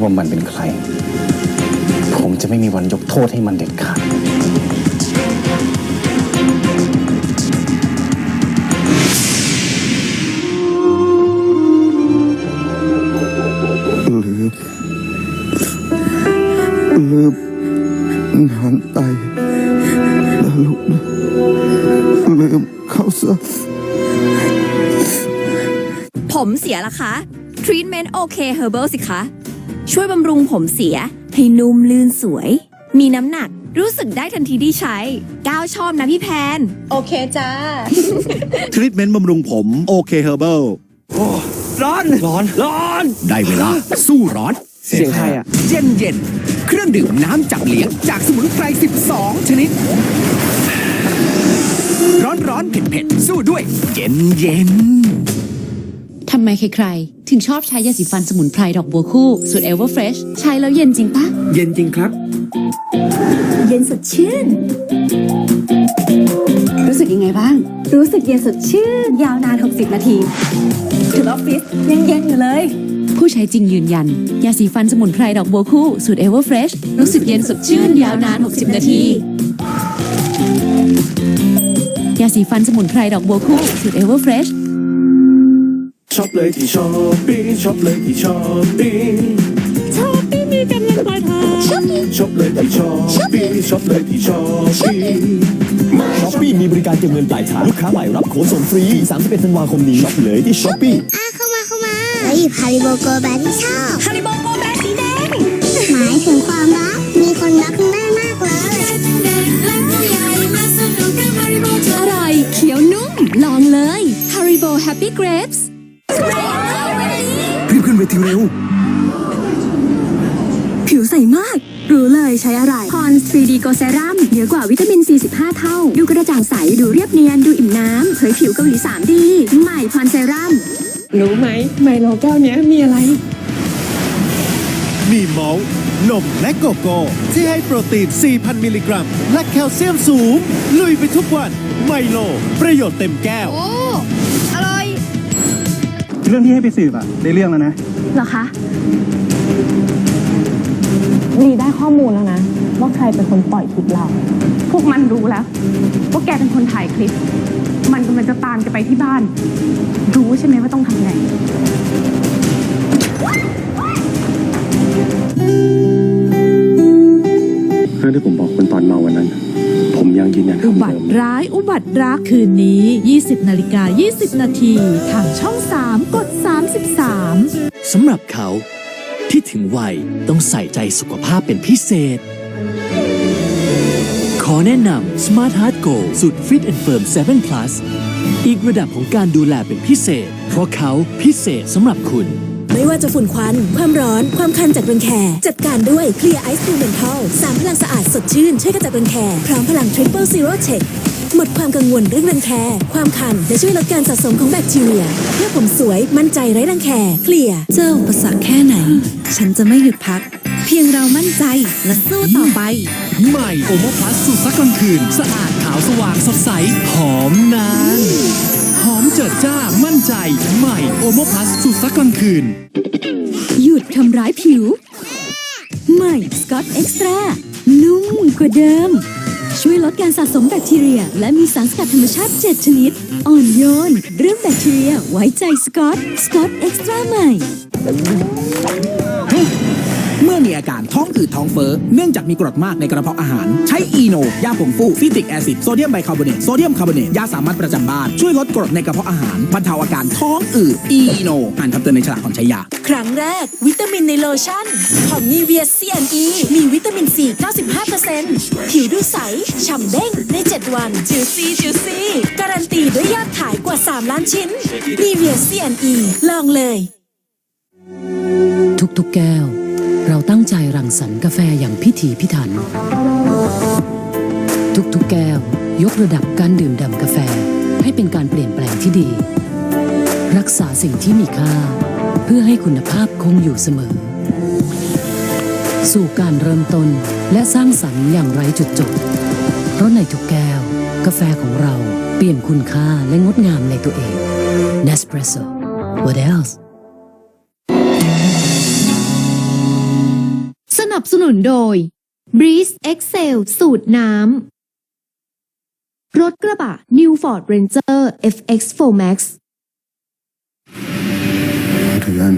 ว่ามันเป็นใคร ผมจะไม่มีวันยกโทษให้มันเด็ดขาดลืมลืมนานไตแล้วลูกนะลืมเขาซะผมเสียละคะทรีทเมนต์โอเคเฮอร์เบิลสิคะ ช่วยบำรุงผมเสีย ให้นุ่มลื่นสวย มีน้ำหนักรู้สึกได้ทันทีที่ใช้ ก้าวชอบนะพี่แพน โอเคจ้า ทรีทเมนต์บำรุงผมโอเคเฮอร์เบิลร้อน ร้อน ร้อน ได้เวลา สู้ร้อน เสียงใครอะเย็นเย็นๆเครื่องดื่มน้ำจับเหลียงจากสมุนไพร 12 ชนิด ร้อนร้อนเผ็ดเผ็ดๆสู้ด้วย เย็นเย็นทำไมใครๆ ถึงชอบใช้ยาสีฟันสมุนไพรดอกบัวคู่สูตร Everfresh ใช้แล้วเย็นจริงปะเย็นจริงครับ เย็นสดชื่น รู้สึกยังไงบ้าง รู้สึกเย็นสดชื่น ยาวนาน 60 นาที ถึงออฟฟิศยังเย็นอยู่เลย ผู้ใช้จริงยืนยัน ยาสีฟันสมุนไพรดอกบัวคู่สูตร Everfresh รู้สึกเย็นสดชื่น ยาวนาน 60 นาทียาสีฟันสมุนไพรดอกบัวคู่สูตร Everfresh ช็ อปเลยที่ช้อปปี้ช็อปเลยที่ช้อปปี้ช้อปปี้มีกำลังปลายทางช็อปเลยที่ช้อปปี้ช็อปเลยที่ช้อปปี้ช้อปปี้มีบริการเก็บเงินปลายทางลูกค้าใหม่รับโค้ดส่งฟรี31ธันวาคมนี้ช็อปเลยที่ช้อปปี้อะเข้ามาเข้ามาแล้วหยิบฮาริโบโกแบที่ชอบฮาริโบโกแบสีแดงหมายถึงความรักมีคนรักคุณได้มากเลยอร่อยเขียวนุ่มลองเลย Haribo Happy Grapes รีบขึ้นเวทีเร็ว ผิวใสมาก รู้เลยใช้อะไรพร 3D Go Serum เยอะกว่าวิตามิน 45 เท่า ดูกระจ่างใส ดูเรียบเนียน ดูอิ่มน้ำเผยผิวเกาหลี 3D ใหม่พรเซรั่มรู้ไหม ไมโลแก้วเนี้ยมีอะไร มีมอลต์นมและโกโก้ที่ให้โปรตีน 4,000 มิลลิกรัม และแคลเซียมสูง ลุยไปทุกวัน ไมโล ประโยชน์เต็มแก้วอร่อย เรื่องที่ให้ไปสืบอะได้เรื่องแล้วนะ เหรอคะ ดีได้ข้อมูลแล้วนะ ว่าใครเป็นคนปล่อยคลิปเรา พวกมันรู้แล้ว ว่าแกเป็นคนถ่ายคลิป มันกำลังจะตามแกไปที่บ้าน รู้ใช่ไหมว่าต้องทำไง อุบัติร้ายอุบัติรักคืนนี้ 20 นาฬิกา 20 นาที ทางช่อง 3 กด 33 สำหรับเขาที่ถึงวัยต้องใส่ใจสุขภาพเป็นพิเศษ ขอแนะนำ Smart Heart Go สูตร Fit and Firm 7 Plus อีกระดับของการดูแลเป็นพิเศษ เพราะเขาพิเศษสำหรับคุณ ไม่ว่าจะฝุ่นควัน ความร้อน ความคันจากรังแคจัดการด้วย Clear Ice Cool Menthol สามพลังสะอาดสดชื่นช่วยกระจัดรังแคพร้อมพลัง Triple Zero Check หมดความกังวลเรื่องรังแค ความคันและช่วยลดการสะสมของแบคทีเรีย เพื่อผมสวยมั่นใจไร้รังแค เคลียร์เจ้าอุปสรรคแค่ไหน ฉันจะไม่หยุดพัก เพียงเรามั่นใจและสู้ต่อไป ใหม่โอโมพลัสสูตรซักกลางคืน สะอาดขาวสว่างสดใส หอมนานหอม เจิดจ้ามั่นใจ ใหม่โอโมพลัสสูตรซักกลางคืน หยุดทำร้ายผิว ใหม่สกอตเอ็กซ์ตร้านุ่มกว่าเดิม ช่วยลดการสะสมแบคทีเรีย และมีสารสกัดธรรมชาติ 7 ชนิด อ่อนโยน เรื่องแบคทีเรีย ไว้ใจสกอตสกอตเอ็กซ์ตร้าใหม่ เมื่อมีอาการท้องอืดท้องเฟ้อเนื่องจากมีกรดมากในกระเพาะอาหาร ใช้อีโน ยาผงฟูซิตริกแอซิดโซเดียมไบคาร์บอเนตโซเดียมคาร์บอเนตยาสามัญประจำบ้าน ช่วยลดกรดในกระเพาะอาหารบรรเทาอาการท้องอืดอีโนอ่านคำเตือนในฉลากก่อนใช้ยา ครั้งแรก วิตามินในโลชั่นของนีเวียซีแอนอีมีวิตามินซี95%ผิวดูใสฉ่ำเด้งใน 7 วันจิวซี่จิวซี่การันตีด้วยยอดขายกว่า 3 ล้านชิ้นนีเวียซีแอนอีลองเลย ทุกๆแก้ว เราตั้งใจรังสรรค์กาแฟอย่างพิถีพิถัน ทุกๆแก้ว ยกระดับการดื่มด่ำกาแฟให้เป็นการเปลี่ยนแปลงที่ดี รักษาสิ่งที่มีค่า เพื่อให้คุณภาพคงอยู่เสมอ สู่การเริ่มต้นและสร้างสรรค์อย่างไร้จุดจบเพราะในทุกแก้ว กาแฟของเราเปลี่ยนคุณค่าและงดงามในตัวเอง Nespresso What else นับสนุนโดย Breeze Excel สูตรน้ำ รถกระบะ New Ford Ranger FX4 Max เถือน